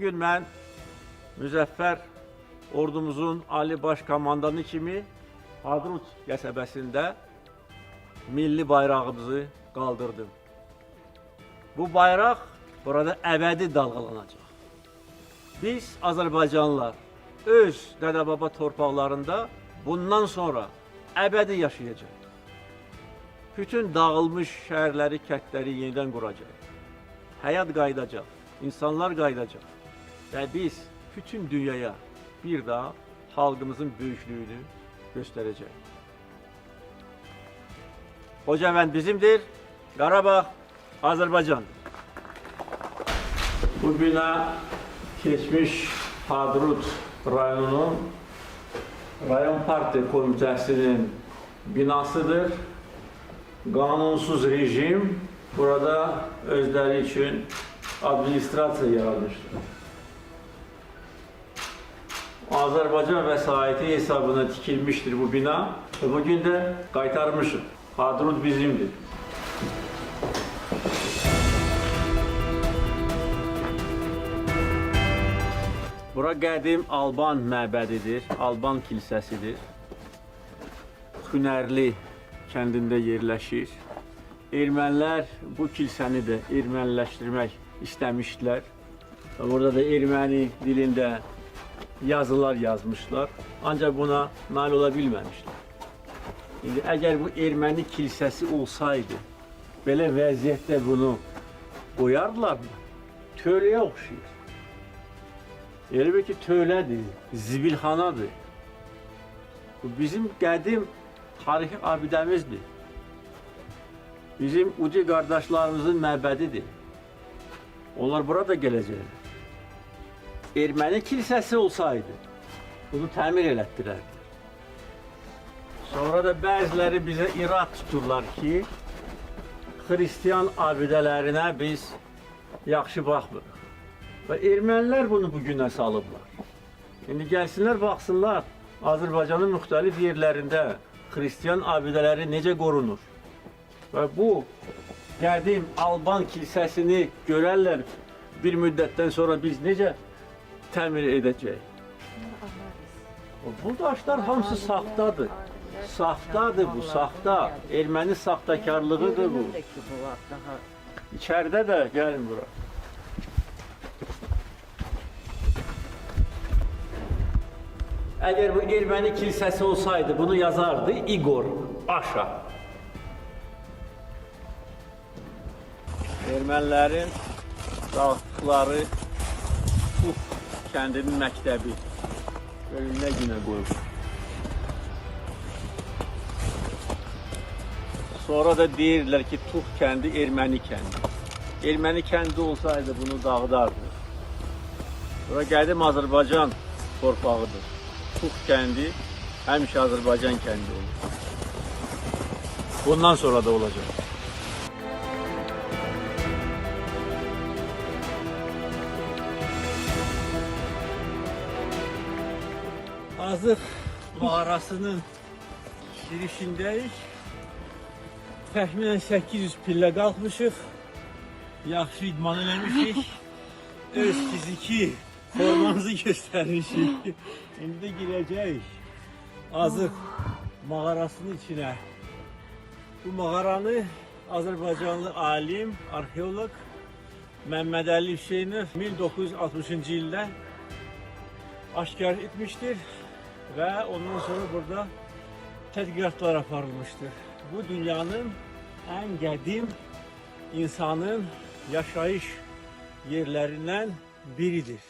bugün mən Müzəffər ordumuzun ali baş komandanı kimi Hadrut qəsəbəsində milli bayrağımızı qaldırdım. Bu bayraq burada əbədi dalğalanacaq. Biz Azərbaycanlılar öz dədə-baba torpaqlarında bundan sonra əbədi yaşayacağıq. Bütün dağılmış şəhərləri, kəndləri yenidən quracaq. Həyat qayıdacaq, insanlar qayıdacaq. Və biz bütün dünyaya bir daha xalqımızın böyüklüyünü göstərəcək. Hocavənd bizimdir, Qarabağ Azərbaycan. Bu bina keçmiş Hadrut rayonunun rayon parti komitəsinin binasıdır. Qanunsuz rejim burada özləri üçün administrasiya yaratmışdır. Azərbaycan vəsaiti hesabına tikilmişdir bu bina və bugün də qaytarmışıq. Hadrut bizimdir. Bura qədim Alban məbədidir, Alban kilsəsidir. Hünərli kəndində yerləşir. Ermənilər bu kilsəni də erməniləşdirmək istəmişdilər. Burada da erməni dilində yazılar yazmışlar. Ancaq buna nail ola bilməmişlər. İndi əgər bu erməni kilsəsi olsaydı, belə vəziyyətdə bunu qoyardılarmı? Töləyə oxşayır. Elə bil ki, tövlədir, zibilxanadır. Bu bizim qədim tarixi abidəmizdir. Bizim ucu qardaşlarımızın məbədidir. Onlar burada gələcəklər. Erməni kilsəsi olsaydı, bunu təmir elətdirərdi. Sonra da bəziləri bizə irad tuturlar ki, xristian abidələrinə biz yaxşı baxmırıq. Və ermənilər bunu bu günə salıblar. İndi gəlsinlər, baxsınlar Azərbaycanın müxtəlif yerlərində xristian abidələri necə qorunur. Və bu qədim Alban kilsəsini görərlər bir müddətdən sonra biz necə təmir edəcəyik. Bu daşlar hamısı saxtadır. Saxtadır bu, saxta. Erməni saxtakarlığıdır bu. İçəridə də gəlin bura. Əgər bu erməni kilsəsi olsaydı bunu yazardı Igor Aşa. Ermənilərin dağıtdıqları kəndinin məktəbi. Görün nə günə qoyub. Sonra da deyirlər ki, Tux kəndi erməni kəndi. Erməni kəndi olsaydı bunu dağıdardı. Bura qədim Azərbaycan torpağıdır. Tux kəndi həmişə Azərbaycan kəndi olur. Bundan sonra da olacaq. Azıq mağarasının girişindəyik. Təxminən 800 pillə qalxmışıq. Yaxşı idman eləmişik. Öz fiziki formamızı göstərmişik. İndi də girəcəyik. Azıq mağarasının içinə. Bu mağaranı Azərbaycanlı alim, arxeoloq Məmməd Əli Hüseynov 1960-cı ildə aşkar etmiştir və ondan sonra burada tədqiqatlar aparılmıştır. Bu dünyanın en qədim insanın yaşayış yerlerinden biridir.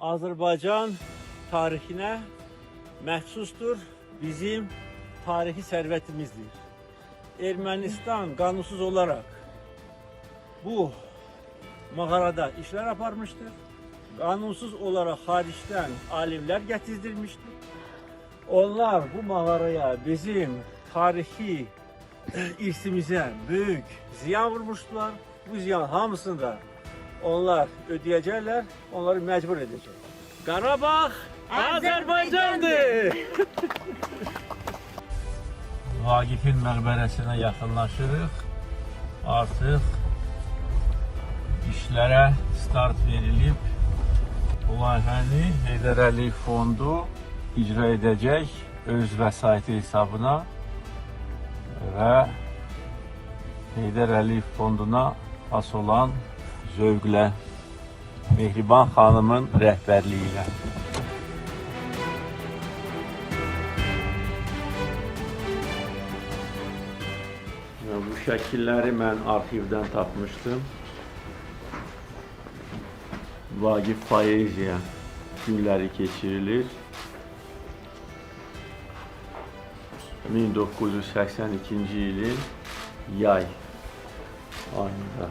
Azərbaycan tarixinə məxsusdur, bizim tarixi sərvətimizdir. Ermənistan qanunsuz olaraq bu mağarada işler aparmıştır. Qanunsuz olaraq xaricdən alimlər getirilmiştir. Onlar bu mağaraya bizim tarixi irsimizə böyük ziyan vurmuşdular. Bu ziyan hamısını da onlar ödəyəcəklər, onları məcbur edəcək. Qarabağ Azərbaycandır. Vaqifin məqbərəsinə yaxınlaşırıq. Artıq işlərə start verilib. Bu layihəni Heydər Fondu icra edəcək öz vəsaiti hesabına və Heydər Əliyev Fonduna has olan zövqlə Mehriban xanımın rəhbərliyi ilə. Bu şəkilləri mən arxivdən tapmışdım. Vagif poeziya günləri keçirilir. 1982-ci ilin yay ayında.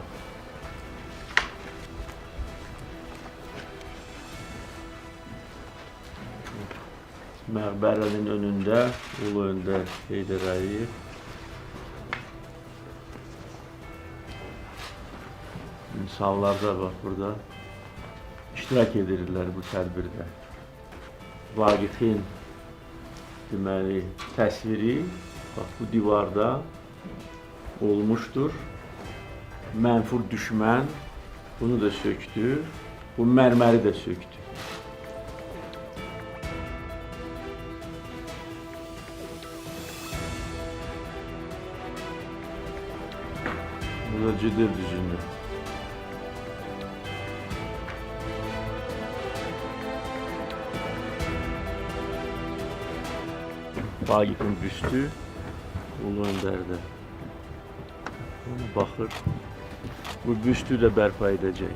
Məqbərənin önündə Ulu Öndər Heydər Əliyev İnsanlar da bak burada iştirak edirlər bu tədbirdə. Vaqifin deməli təsviri bax bu divarda olmuşdur. Mənfur düşmən bunu da söktü. Bu mərməri də söktü. Bu da Cıdır Vagif'in büstü Ulu Önder'de. Ona bakır. Bu büstü de berpa edecek.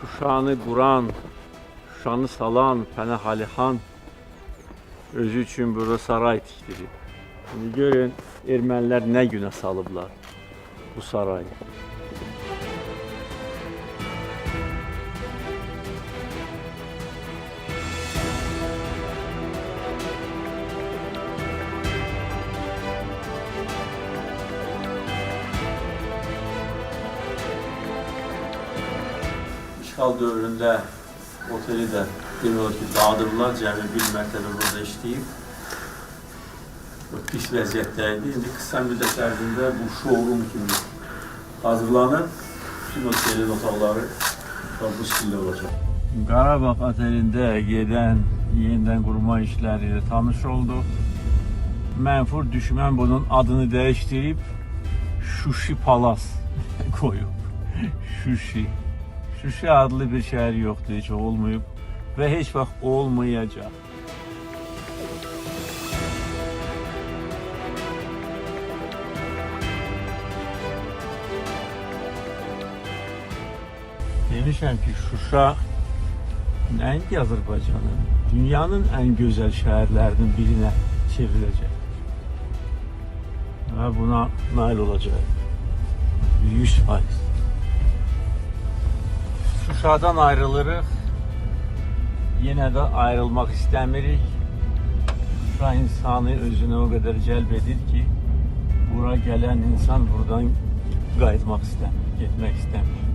Şuşanı kuran, Şuşanı salan Pənah Ali Han özü üçün burada saray tikdirib. Şimdi görün ermənilər nə günə salıblar bu sarayı. İşğal dövründə oteli də demək ki, dağıdırlar, cəmi bir mərtəbə burada işləyib. Pis vəziyyətdə idi. İndi qısa müddət ərzində bu showroom kimi hazırlanıb. Bütün otelin otaqları bu stildə olacaq. Qarabağ otelində gedən yenidən qurma işləri ilə tanış olduq. Mənfur düşmən bunun adını dəyişdirib Şuşi Palas qoyub. Şuşi. Şuşi adlı bir şehir yoktu, hiç olmayıp ve hiç vaxt olmayacak. Demişəm ki, Şuşa nəinki Azərbaycanın, dünyanın ən gözəl şəhərlərinin birinə çevriləcək. Və buna nail olacaq. 100 faiz. Şuşadan ayrılırıq. Yenə də ayrılmaq istəmirik. Şuşa insanı özünə o qədər cəlb edir ki, bura gələn insan buradan qayıtmaq istəmir, getmək istəmir.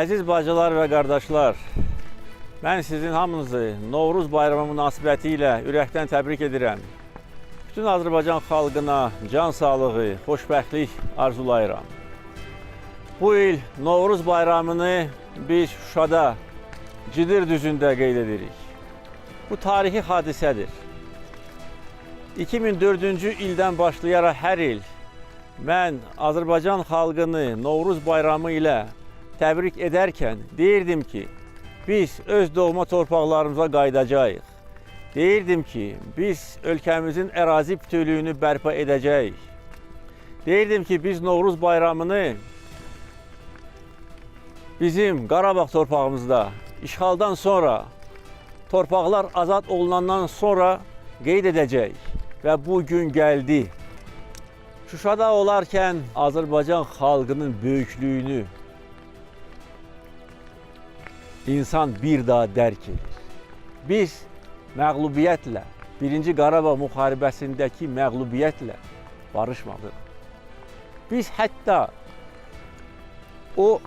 Əziz bacılar və qardaşlar, mən sizin hamınızı Novruz bayramı münasibəti ilə ürəkdən təbrik edirəm. Bütün Azərbaycan xalqına can sağlığı, xoşbəxtlik arzulayıram. Bu il Novruz bayramını biz Şuşada Cidir düzündə qeyd edirik. Bu tarixi hadisədir. 2004-cü ildən başlayaraq hər il mən Azərbaycan xalqını Novruz bayramı ilə təbrik edərkən deyirdim ki, biz öz doğma torpaqlarımıza qayıdacağıq. Deyirdim ki, biz ölkəmizin ərazi bütövlüyünü bərpa edəcəyik. Deyirdim ki, biz Novruz bayramını bizim Qarabağ torpağımızda işğaldan sonra torpaqlar azad olunandan sonra qeyd edəcək və bu gün gəldi. Şuşada olarkən Azərbaycan xalqının böyüklüyünü insan bir daha dərk edir. Biz məğlubiyyətlə, 1-ci Qarabağ müharibəsindəki məğlubiyyətlə barışmadıq. Biz hətta o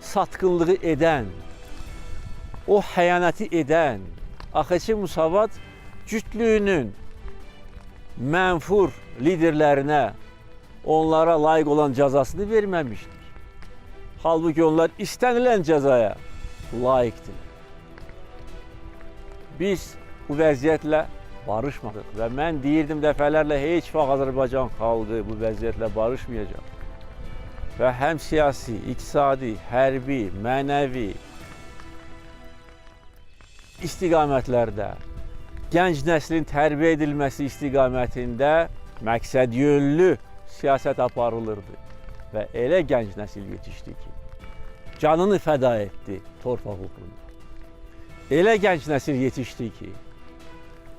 satqınlığı edən, o xəyanəti edən AXC Musavat cütlüyünün mənfur liderlərinə onlara layiq olan cəzasını verməmişdik. Halbuki onlar istənilən cəzaya layiqdir. Biz bu vəziyyətlə barışmadıq və mən deyirdim dəfələrlə heç vaxt Azərbaycan xalqı bu vəziyyətlə barışmayacaq. Və həm siyasi, iqtisadi, hərbi, mənəvi istiqamətlərdə gənc nəslin tərbiyə edilməsi istiqamətində məqsəd yönlü siyasət aparılırdı və elə gənc nəsil yetişdi ki, canını fəda etdi torpaq uğrunda. Elə gənc nəsil yetişdi ki,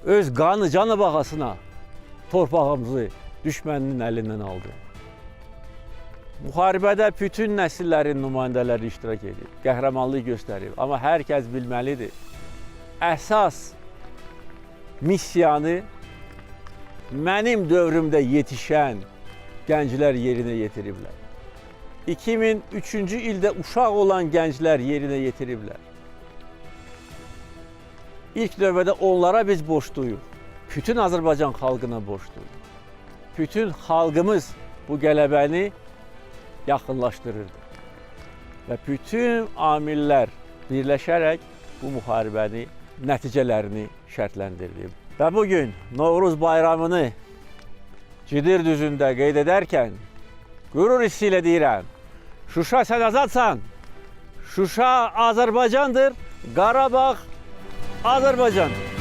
öz qanı, canı bahasına torpağımızı düşməninin əlindən aldı. Müharibədə bütün nəsillərin nümayəndələri iştirak edib, qəhrəmanlıq göstərib. Amma hər kəs bilməlidir, əsas missiyanı mənim dövrümdə yetişən gənclər yerinə yetiriblər. 2003-cü ildə uşaq olan gənclər yerinə yetiriblər. İlk növbədə onlara biz borcluyuq. Bütün Azərbaycan xalqına borcluyuq. Bütün xalqımız bu qələbəni yaxınlaşdırırdı. Və bütün amillər birləşərək bu müharibəni nəticələrini şərtləndirdi. Və bu gün Novruz bayramını Cidir düzündə qeyd edərkən qürur hissi ilə deyirəm. Şuşa sən azadsan. Şuşa Azərbaycandır. Qarabağ Azərbaycandır.